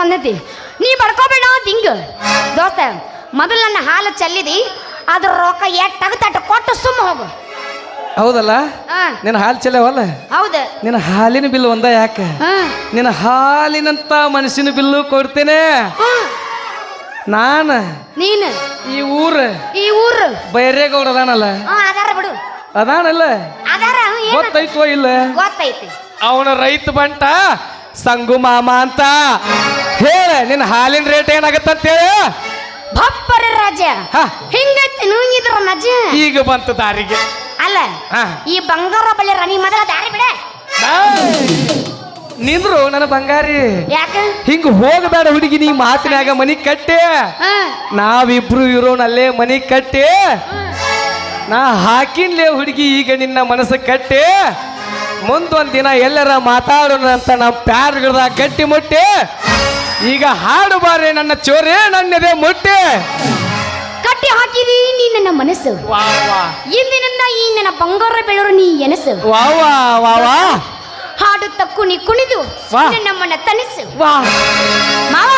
ಬಂದೈತಿ. ನೀ ಬಡ್ಕೋಬೇಡ ಹಿಂಗ. ದೋಸ್ತ ಮೊದಲು ನನ್ನ ಹಾಲು ಚೆಲ್ಲಿದಿ ಅದ್ರ ರೊಕ್ಕ ಎಟ್ಟಾಗ ತಗತಟ್ಟು ಕೊಟ್ಟು ಸುಮ್ಮ ಹೋಗು. ಹೌದಲ್ಲ? ನಿನ್ನ ಹಾಲು ಚೆಲ್ಲವಲ್ಲ? ಹೌದು. ನಿನ್ನ ಹಾಲಿನ ಬಿಲ್ ಒಂದ ಯಾಕೆ? ನಿನ್ನ ಹಾಲಿನಂತ ಮನಸ್ಸಿನ ಬಿಲ್ಲು ಕೊಡ್ತೇನೆ. ನಾನು ನೀನು? ಈ ಊರು ಈ ಊರು? ಬೈರೇಗೌಡ ಅದಾನಲ್ಲ ಅದಾರ ಬಿಡು. ಅದಾನಲ್ಲ? ಅದಾರ ಗೊತ್ತೈತೋ ಇಲ್ಲ? ಗೊತ್ತೈತಿ. ಅವನ ರೈತ ಬಂಟ ಸಂಗು ಮಾಮ ಅಂತ. ಹೇಳ ನಿನ್ನ ಹಾಲಿನ ರೇಟ್ ಏನಾಗತ್ತಂತೇಳಿ? ಭಪ್ಪರ ರಾಜ ಹಾ. ಹಿಂಗೈತಿ ನೀವು ಇದ್ರ ಮಜ ಈಗ ಬಂತು ದಾರಿಗೆ. ಅಲ್ಲ ಹಾ. ಈ ಬಂಗಾರ ಬಳಿ ರಾಣಿ ಮೊದಲ ದಾರಿ ಬಿಡ. ನಿಂದ್ರು ನನ್ನ ಬಂಗಾರಿ. ಯಾಕ? ಹಿಂಗ ಹೋಗಬೇಡ ಹುಡುಗಿ ನೀ ಮಾತಿನಾಗ ಮನಿ ಕಟ್ಟೆ. ಹಾ. ನಾವಿಬ್ರು ಇರೋನಲ್ಲೇ ಮನಿ ಕಟ್ಟೆ. ನಾ ಹಾಕಿನ್ಲೇ ಹುಡುಗಿ ಈಗ ನಿನ್ನ ಮನಸ್ಸು ಕಟ್ಟೆ. ಮುಂದೊಂದ್ ದಿನ ಎಲ್ಲರ ಮಾತಾಡೋಣ ಅಂತ ನಮ್ಮ ಪ್ಯಾರ್ಗಳ ಗಟ್ಟಿ ಮುಟ್ಟೆ. ಈಗ ಹಾಡು ಬಾರೆ ನನ್ನ ಚೋರೆ ನನ್ನದೇ ಮೊಟ್ಟೆ. ಕಟ್ಟಿ ಹಾಕಿದಿ ನೀ ನನ್ನ ಮನಸ್ಸು. ಇಂದಿನಿಂದ ಈ ನನ್ನ ಬಂಗಾರ ಬೆಳರು ನೀ ಎನಸು. ವಾ ವಾ ವಾ ವಾ. ಹಾಡು ತಕ್ಕು ನೀ ಕುಣಿದು. ನಮ್ಮನ್ನ ತನಿಸು ವಾ. ಮಾವ